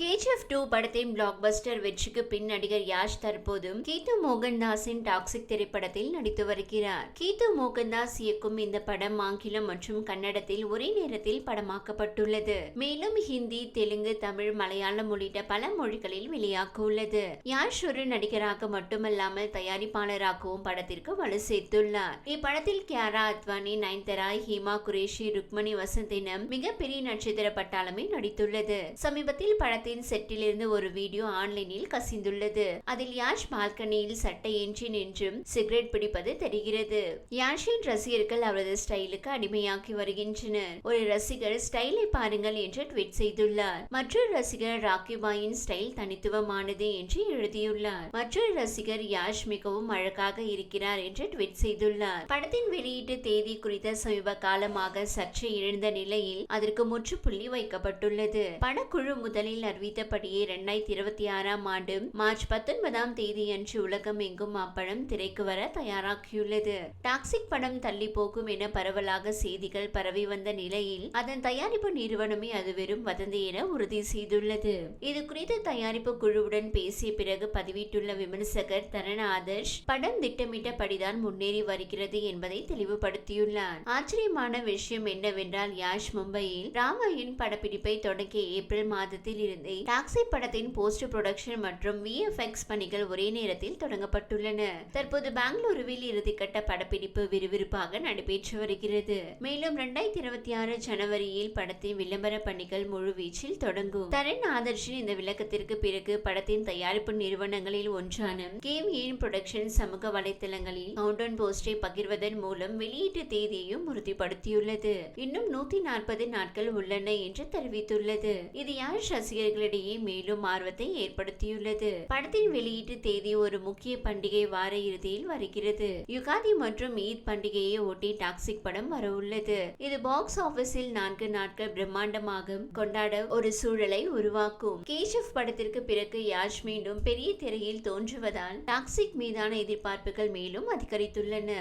KGF two படத்தின் blockbuster வெற்றிக்கு பின் நடிகர் யாஷ் தற்போதும் கீது மோகன்தாஸின் டாக்ஸிக் திரைப்படத்தில் நடித்து வருகிறார். கீது மோகன்தாஸ் இயக்கும் இந்த படம் ஆங்கிலம் மற்றும் கன்னடத்தில் ஒரே நேரத்தில் படமாக்கப்பட்டுள்ளது. மேலும் ஹிந்தி தெலுங்கு தமிழ் மலையாளம் உள்ளிட்ட பல மொழிகளில் வெளியாக உள்ளது யாஷ் ஒரு நடிகராக மட்டுமல்லாமல் தயாரிப்பாளராகவும் படத்திற்கு வலு சேர்த்துள்ளார். இப்படத்தில் கியாரா அத்வானி நயன்தரா ஹீமா குரேஷி ருக்மணி வசந்த் என மிகப்பெரிய நட்சத்திர பட்டாளமே நடித்துள்ளது. சமீபத்தில் படத்தின் செட்டிலிருந்து ஒரு வீடியோ ஆன்லைனில் கசிந்துள்ளது. அதில் யாஷ் பால்கனியில் சட்டையின்றி நின்றும் சிகரெட் பிடிப்பது தெரிகிறது. யாஷின் ரசிகர்கள் அவரது ஸ்டைலுக்கு அடிமையாக்கி வருகின்றனர். ஒரு ரசிகர் ஸ்டைலை பாருங்கள் என்று ட்வீட் செய்துள்ளார். மற்றொரு ரசிகர் ராக்கி பாயின் ஸ்டைல் தனித்துவமானது என்று எழுதியுள்ளார். மற்றொரு ரசிகர் யாஷ் மிகவும் அழகாக இருக்கிறார் என்று ட்வீட் செய்துள்ளார். படத்தின் வெளியீட்டு தேதி குறித்த சமீப காலமாக சர்ச்சை எழுந்த நிலையில் அதற்கு முற்றுப்புள்ளி வைக்கப்பட்டுள்ளது. படக்குழு முதலில் அறிவித்தபடியே இரண்டாயிரத்தி இருபத்தி ஆறாம் ஆண்டு மார்ச் பத்தொன்பதாம் தேதியன்று உலகம் எங்கும் அப்படம் திரைக்கு வர தயாராகியுள்ளது. டாக்ஸிக் படம் தள்ளி போகும் என பரவலாக செய்திகள் பரவி வந்த நிலையில் அதன் தயாரிப்பு நிறுவனமே அது வெறும் வதந்தி என உறுதி செய்துள்ளது. இது குறித்து தயாரிப்பு குழுவுடன் பேசிய பிறகு பதிவிட்டுள்ள விமர்சகர் தரண ஆதர்ஷ் படம் திட்டமிட்டபடிதான் முன்னேறி வருகிறது என்பதை தெளிவுபடுத்தியுள்ளார். ஆச்சரியமான விஷயம் என்னவென்றால் யாஷ் மும்பையில் ராமாயண் படப்பிடிப்பை தொடங்கிய ஏப்ரல் மாதத்தில் இருந்து டாக்ஸி படத்தின் போஸ்ட் ப்ரொடக்ஷன் மற்றும் விஎஃப்எக்ஸ் பணிகள் ஒரே நேரத்தில் தொடங்கப்பட்டுள்ளன. தற்போது பெங்களூருவில் இறுதிக்கட்ட படப்பிடிப்பு விறுவிறுப்பாக நடைபெற்று வருகிறது. மேலும் இரண்டாயிரத்தி இருபத்தி ஆறு ஜனவரியில் படத்தின் விளம்பர பணிகள் முழுவீச்சில் தொடங்கும். தரன் ஆதர்ஷின் இந்த விளக்கத்திற்கு பிறகு படத்தின் தயாரிப்பு நிறுவனங்களில் ஒன்றான கேவிஎன் புரொடக்ஷன் சமூக வலைதளங்களில் கவுண்டவுன் போஸ்டை பகிர்வதன் மூலம் வெளியீட்டு தேதியையும் உறுதிப்படுத்தியுள்ளது. இன்னும் நூத்தி நாற்பது நாட்கள் உள்ளன என்று தெரிவித்துள்ளது. இது யாஷ் ரசிகர்களிடையே மேலும் ஆர்வத்தை ஏற்படுத்தியுள்ளது. படத்தின் வெளியீட்டு தேதி ஒரு முக்கிய பண்டிகை வார இறுதியில் வருகிறது. யுகாதி மற்றும் ஈத் பண்டிகையை ஒட்டி டாக்ஸிக் படம் வரவுள்ளது. இது பாக்ஸ் ஆபீஸில் நான்கு நாட்கள் பிரம்மாண்டமாக கொண்டாட ஒரு சூழலை உருவாக்கும். கேஷப் படத்திற்கு பிறகு யாஷ் மீண்டும் பெரிய திரையில் தோன்றுவதால் டாக்ஸிக் மீதான எதிர்பார்ப்புகள் மேலும் அதிகரித்துள்ளன.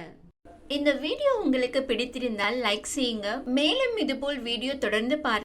இந்த வீடியோ உங்களுக்கு பிடித்திருந்தால் லைக் செய்யுங்க. மேலும் இதுபோல் வீடியோ தொடர்ந்து பார்க்க